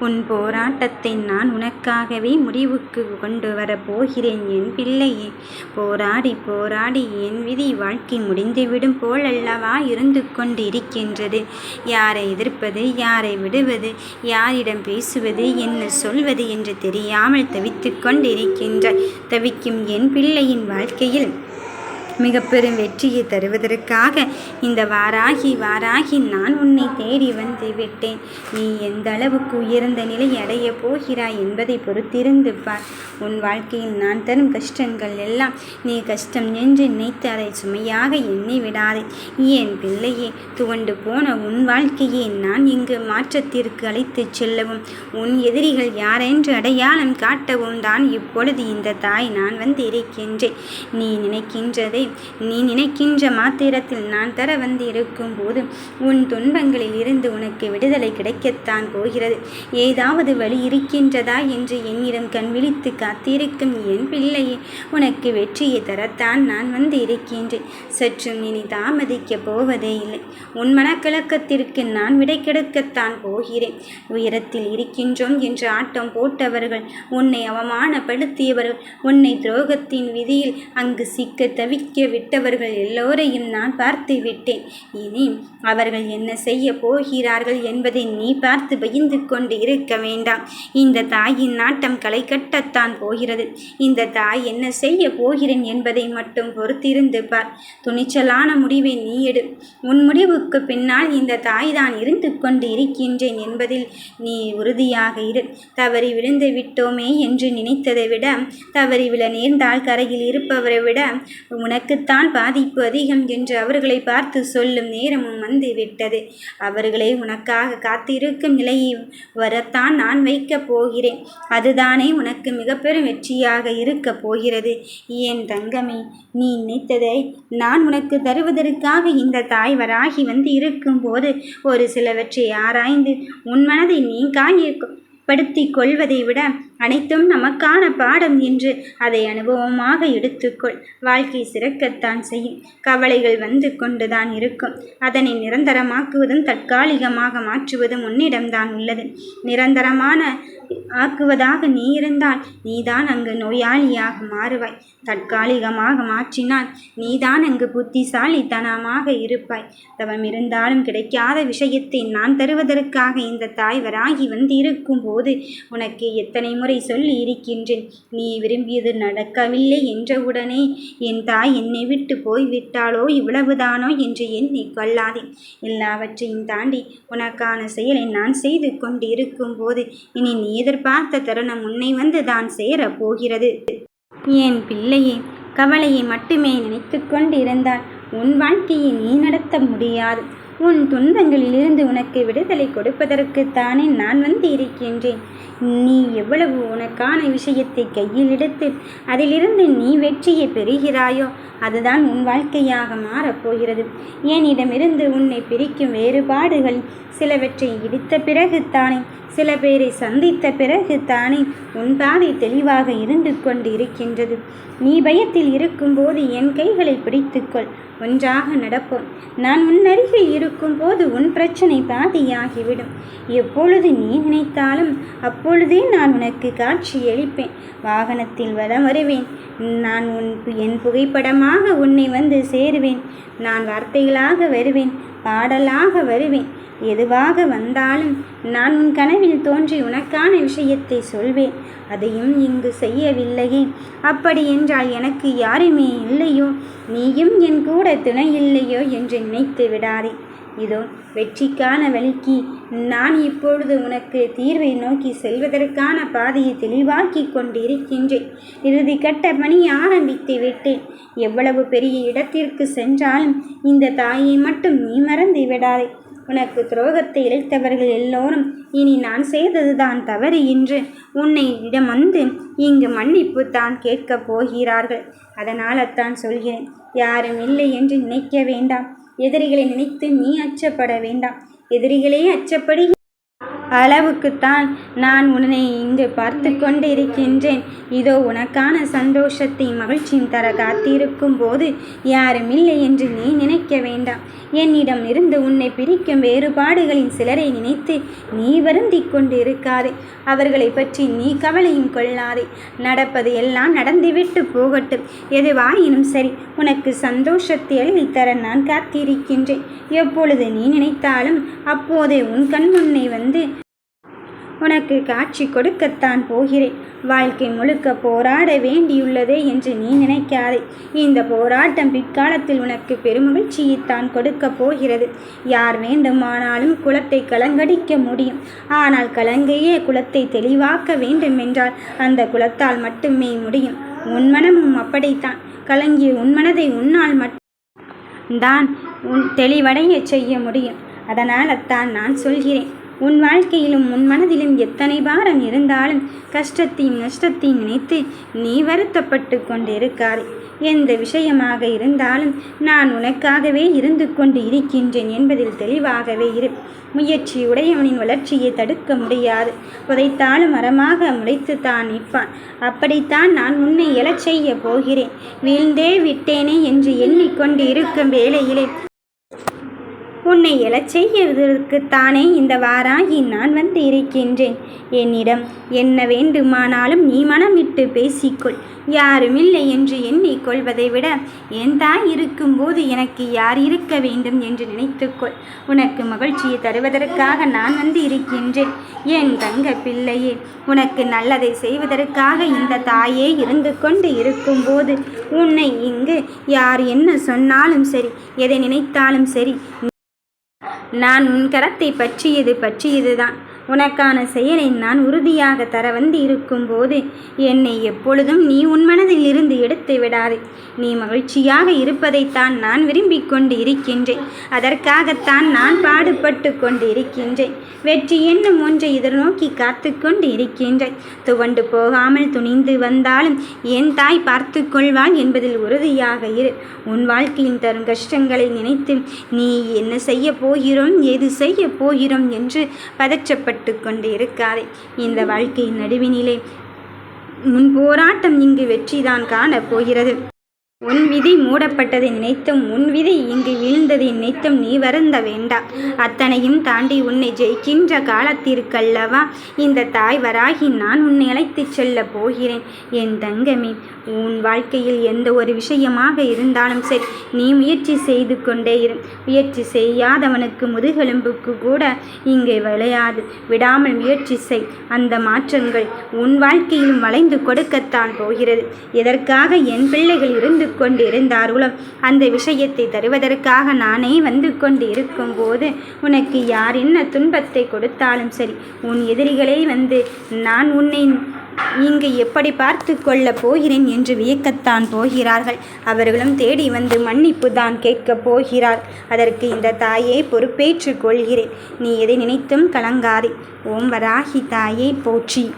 உன் போராட்டத்தை நான் உனக்காகவே முடிவுக்கு கொண்டு வரப் போகிறேன் என் பிள்ளையே. போராடி போராடி என் விதி வாழ்க்கை முடிந்துவிடும் போலல்லவா இருந்து கொண்டிருக்கின்றது. யாரை எதிர்ப்பது யாரை விடுவது யாரிடம் பேசுவது என்ன சொல்வது என்று தெரியாமல் தவித்து கொண்டிருக்கின்ற தவிக்கும் என் பிள்ளையின் வாழ்க்கையில் மிக பெரும் வெற்றியை தருவதற்காக இந்த வாராகி வாராகி நான் உன்னை தேடி வந்து விட்டேன். நீ எந்த அளவுக்கு உயர்ந்த நிலை அடையப் போகிறாய் என்பதை பொறுத்திருந்து பார். உன் வாழ்க்கையில் நான் தரும் கஷ்டங்கள் எல்லாம் நீ கஷ்டம் என்று நினைத்து அதை சுமையாக எண்ணி விடாதே. என் பிள்ளையே துவண்டு போன உன் வாழ்க்கையை நான் இங்கு மாற்றத்திற்கு அழைத்துச் செல்லவும் உன் எதிரிகள் யாரென்று அடையாளம் காட்டவும் தான் இப்பொழுது இந்த தாய் நான் வந்திருக்கின்றேன். நீ நினைக்கின்றதை நீ நினைக்கின்ற மாத்திரத்தில் நான் தர வந்திருக்கும் போது உன் துன்பங்களில் இருந்து உனக்கு விடுதலை கிடைக்கத்தான் போகிறது. ஏதாவது வழி இருக்கின்றதா என்று என்னிடம் கண் விழித்து காத்திருக்கும் என் பிள்ளையே உனக்கு வெற்றியை தரத்தான் நான் வந்து இருக்கின்றேன். சற்றும் இனி தாமதிக்கப் போவதே இல்லை. உன் மனக்கலக்கத்திற்கு நான் விடை கெடுக்கத்தான் போகிறேன். உயரத்தில் இருக்கின்றோம் என்று ஆட்டம் போட்டவர்கள் உன்னை அவமானப்படுத்தியவர்கள் உன்னை துரோகத்தின் விதியில் அங்கு சிக்க தவிக்க விட்டவர்கள் எல்லோரையும் நான் பார்த்து விட்டேன். இனி அவர்கள் என்ன செய்ய போகிறார்கள் என்பதை நீ பார்த்து பயந்து கொண்டு இருக்க வேண்டாம். இந்த தாயின் நாட்டம் களை கட்டத்தான் போகிறது. இந்த தாய் என்ன செய்யப் போகிறேன் என்பதை மட்டும் பொறுத்திருந்து பார். துணிச்சலான முடிவை நீ எடு. உன் முடிவுக்கு பின்னால் இந்த தாய் தான் இருந்து கொண்டு இருக்கின்றேன் என்பதில் நீ உறுதியாக இரு. தவறி விழுந்து விட்டோமே என்று நினைத்ததை விட தவறி விழ நேர்ந்தால் கரையில் இருப்பவரை விட உனக்கு உனக்குத்தான் பாதிப்பு அதிகம் என்று அவர்களை பார்த்து சொல்லும் நேரமும் வந்து விட்டது. அவர்களை உனக்காக காத்திருக்கும் நிலையை வரத்தான் நான் வைக்கப் போகிறேன். அதுதானே உனக்கு மிகப்பெரும் வெற்றியாக இருக்கப் போகிறது. என் தங்கமே நீ நினைத்ததை நான் உனக்கு தருவதற்காக இந்த தாய் வராகி வந்து இருக்கும்போது ஒரு சிலவற்றை ஆராய்ந்து உன் மனதை நீ காயப்படுத்திக் கொள்வதை விட அனைத்தும் நமக்கான பாடம் என்று அதை அனுபவமாக எடுத்துக்கொள். வாழ்க்கை சிறக்கத்தான் செய்யும். கவலைகள் வந்து கொண்டுதான் இருக்கும். அதனை நிரந்தரமாக்குவதும் தற்காலிகமாக மாற்றுவதும் உன்னிடம்தான் உள்ளது. நிரந்தரமான ஆக்குவதாக நீ இருந்தால் நீதான் அங்கு நோயாளியாக மாறுவாய். தற்காலிகமாக மாற்றினால் நீதான் அங்கு புத்திசாலித்தனமாக இருப்பாய். தவம் இருந்தாலும் கிடைக்காத விஷயத்தை நான் தருவதற்காக இந்த தாய் வராகி வந்து இருக்கும்போது உனக்கு எத்தனை முறை சொல்லி இருக்கின்றேன். நீ விரும்பியது நடக்கவில்லை என்றவுடனே என் தாய் என்னை விட்டு போய் விட்டாளோ இவ்வளவுதானோ என்று எண்ணி கொள்ளாதே. எல்லாவற்றையும் தாண்டி உனக்கான செயலை நான் செய்து கொண்டிருக்கும்போது இனி நீ எதிர்பார்த்த தருணம் உன்னை வந்து தான் சேரப் போகிறது. என் பிள்ளையே கவலையை மட்டுமே நினைத்து கொண்டு இருந்தால் உன் வாழ்க்கையை நீ நடத்த முடியாது. உன் துன்பங்களிலிருந்து உனக்கு விடுதலை கொடுப்பதற்குத்தானே நான் வந்து இருக்கின்றேன். நீ எவ்வளவு உனக்கான விஷயத்தை கையில் எடுத்து அதிலிருந்து நீ வெற்றியை பெறுகிறாயோ அதுதான் உன் வாழ்க்கையாக மாறப்போகிறது. என்னிடமிருந்து உன்னை பிரிக்கும் வேறுபாடுகள் சிலவற்றை இடித்த பிறகு தானே சில பேரை சந்தித்த பிறகு தானே உன் பாதை தெளிவாக இருந்து கொண்டு இருக்கின்றது. நீ பயத்தில் இருக்கும்போது என் கைகளை பிடித்துக்கொள். ஒன்றாக நடப்போம். நான் உன்னருகில் இருக்கும்போது உன் பிரச்சனை பாதியாகிவிடும். எப்பொழுது நீ நினைத்தாலும் அப்பொழுதே நான் உனக்கு காட்சியளிப்பேன். வாகனத்தில் வலம் வருவேன். நான் உன் என் புகைப்படமாக உன்னை வந்து சேருவேன். நான் வார்த்தைகளாக வருவேன். பாடலாக வருவேன். எதுவாக வந்தாலும் நான் உன் கனவில் தோன்றி உனக்கான விஷயத்தை சொல்வேன். அதையும் இங்கு செய்யவில்லையே. அப்படியென்றால் எனக்கு யாருமே இல்லையோ நீயும் என் கூட துணை இல்லையோ என்று நினைத்து விடாதே. இதோ வெற்றிக்கான வழிக்கு நான் இப்பொழுது உனக்கு தீர்வை நோக்கி செல்வதற்கான பாதையை தெளிவாக்கிக் கொண்டிருக்கின்றேன். இறுதிக்கட்ட பணி ஆரம்பித்து விட்டேன். எவ்வளவு பெரிய இடத்திற்கு சென்றாலும் இந்த தாயை மட்டும் நீ மறந்து விடாதே. உனக்கு துரோகத்தை இழைத்தவர்கள் எல்லோரும் இனி நான் செய்ததுதான் தவறு என்று உன்னை இடம் வந்து இங்கு மன்னிப்பு தான் கேட்கப் போகிறார்கள். அதனால்தான் சொல்கிறேன் யாரும் இல்லை என்று நினைக்க வேண்டாம். எதிரிகளை நினைத்து நீ அச்சப்பட வேண்டாம். எதிரிகளே அச்சப்படி அளவுக்குத்தான் நான் உன்னை இங்கு பார்த்து கொண்டிருக்கின்றேன். இதோ உனக்கான சந்தோஷத்தை மகிழ்ச்சியும் தர காத்திருக்கும் போது யாரும் இல்லை என்று நீ நினைக்க வேண்டாம். என்னிடம் இருந்து உன்னை பிரிக்கும் வேறுபாடுகளின் சிலரை நினைத்து நீ வருந்தி கொண்டிருக்காதே. அவர்களை பற்றி நீ கவலையும் கொள்ளாதே. நடப்பது எல்லாம் நடந்துவிட்டு போகட்டும். எதுவாயினும் சரி உனக்கு சந்தோஷத்தை அள்ளித்தர நான் காத்திருக்கின்றேன். எப்பொழுது நீ நினைத்தாலும் அப்போதே உன் கண் முன்னே வந்து உனக்கு காட்சி கொடுக்கத்தான் போகிறேன். வாழ்க்கை முழுக்க போராட வேண்டியுள்ளதே என்று நீ நினைக்காதே. இந்த போராட்டம் பிற்காலத்தில் உனக்கு பெருமகிழ்ச்சியைத்தான் கொடுக்கப் போகிறது. யார் வேண்டுமானாலும் குலத்தை கலங்கடிக்க முடியும். ஆனால் கலங்கையே குலத்தை தெளிவாக்க வேண்டுமென்றால் அந்த குலத்தால் மட்டுமே முடியும். உன் மனமும் அப்படித்தான். கலங்கிய உன் மனதை உன்னால் மட்டும் தான் உன் தெளிவடைய செய்ய முடியும். அதனால் தான் நான் சொல்கிறேன் உன் வாழ்க்கையிலும் உன் மனதிலும் எத்தனை பாரம் இருந்தாலும் கஷ்டத்தையும் நஷ்டத்தையும் நினைத்து நீ வருத்தப்பட்டு கொண்டிருக்காது. எந்த விஷயமாக இருந்தாலும் நான் உனக்காகவே இருந்து கொண்டு இருக்கின்றேன் என்பதில் தெளிவாகவே இரு. முயற்சி உடையவனின் வளர்ச்சியை தடுக்க முடியாது. புதைத்தாலும் மரமாக முளைத்து தான் நிற்பான். அப்படித்தான் நான் உன்னை எழச் செய்ய போகிறேன். வீழ்ந்தே விட்டேனே என்று எண்ணிக்கொண்டு இருக்கும் வேளையிலே உன்னை எழச் செய்வதற்குத்தானே இந்த வாராகி நான் வந்து இருக்கின்றேன். என்னிடம் என்ன வேண்டுமானாலும் நீ மனம் விட்டு பேசிக்கொள் யாருமில்லை என்று எண்ணிக்கொள்வதை விட என் தாய் இருக்கும்போது எனக்கு யார் இருக்க வேண்டும் என்று நினைத்துக்கொள். உனக்கு மகிழ்ச்சியை தருவதற்காக நான் வந்து இருக்கின்றேன். என் தங்க பிள்ளையே உனக்கு நல்லதை செய்வதற்காக இந்த தாயே இருந்து கொண்டு இருக்கும்போது உன்னை இங்கு யார் என்ன சொன்னாலும் சரி எதை நினைத்தாலும் சரி நான் உன் கரத்தை பற்றியது தான் உனக்கான செயலை நான் உறுதியாக தர வந்து இருக்கும்போது என்னை எப்பொழுதும் நீ உன் மனதில் இருந்து எடுத்து விடாதே. நீ மகிழ்ச்சியாக இருப்பதைத்தான் நான் விரும்பிக் கொண்டு இருக்கின்றேன் அதற்காகத்தான் நான் பாடுபட்டு கொண்டு இருக்கின்றேன் வெற்றி என்னும் ஒன்றை எதிர்நோக்கி காத்து கொண்டு இருக்கின்றேன் துவண்டு போகாமல் துணிந்து வந்தாலும் என் தாய் பார்த்து கொள்வாள் என்பதில் உறுதியாக இரு. உன் வாழ்க்கையின் தரும் கஷ்டங்களை நினைத்து நீ என்ன செய்ய போகிறோம் எது செய்ய போகிறோம் என்று பதற்றப்பட்டு கஷ்டப்பட்டு கொண்டு இருக்காதே இந்த வாழ்க்கையின் நடுவினிலே முன் போராட்டம் இங்கு வெற்றிதான் காணப் போகிறது உன் விதி மூடப்பட்டதை நினைத்தும் உன் விதி இங்கு வீழ்ந்ததை நினைத்தும் நீ வருந்த வேண்டா அத்தனையும் தாண்டி உன்னை ஜெயிக்கின்ற காலத்திற்கல்லவா? இந்த தாய் வராகி நான் உன்னை அழைத்துச் செல்ல போகிறேன். என் தங்கமே உன் வாழ்க்கையில் எந்த ஒரு விஷயமாக இருந்தாலும் சரி நீ முயற்சி செய்து கொண்டே இரு. முயற்சி செய்யாதவனுக்கு முதுகெலும்புக்கு கூட இங்கே விளையாது. விடாமல் முயற்சி செய். அந்த மாற்றங்கள் உன் வாழ்க்கையிலும் வளைந்து கொடுக்கத்தான் போகிறது. எதற்காக என் பிள்ளைகள் இருந்து கொண்டிருந்தார்களோ அந்த விஷயத்தை தருவதற்காக நானே வந்து கொண்டிருக்கும் போது உனக்கு யார் என்ன துன்பத்தை கொடுத்தாலும் சரி உன் எதிரிகளே வந்து நான் உன்னை இங்கு எப்படி பார்த்து கொள்ளப் போகிறேன் என்று வியக்கத்தான் போகிறார்கள். அவர்களும் தேடி வந்து மன்னிப்பு தான் கேட்கப் போகிறார். அதற்கு இந்த தாயை பொறுப்பேற்றுக் கொள்கிறேன். நீ எதை நினைத்தும் கலங்காதே. ஓம் வராகி தாயை போற்றி.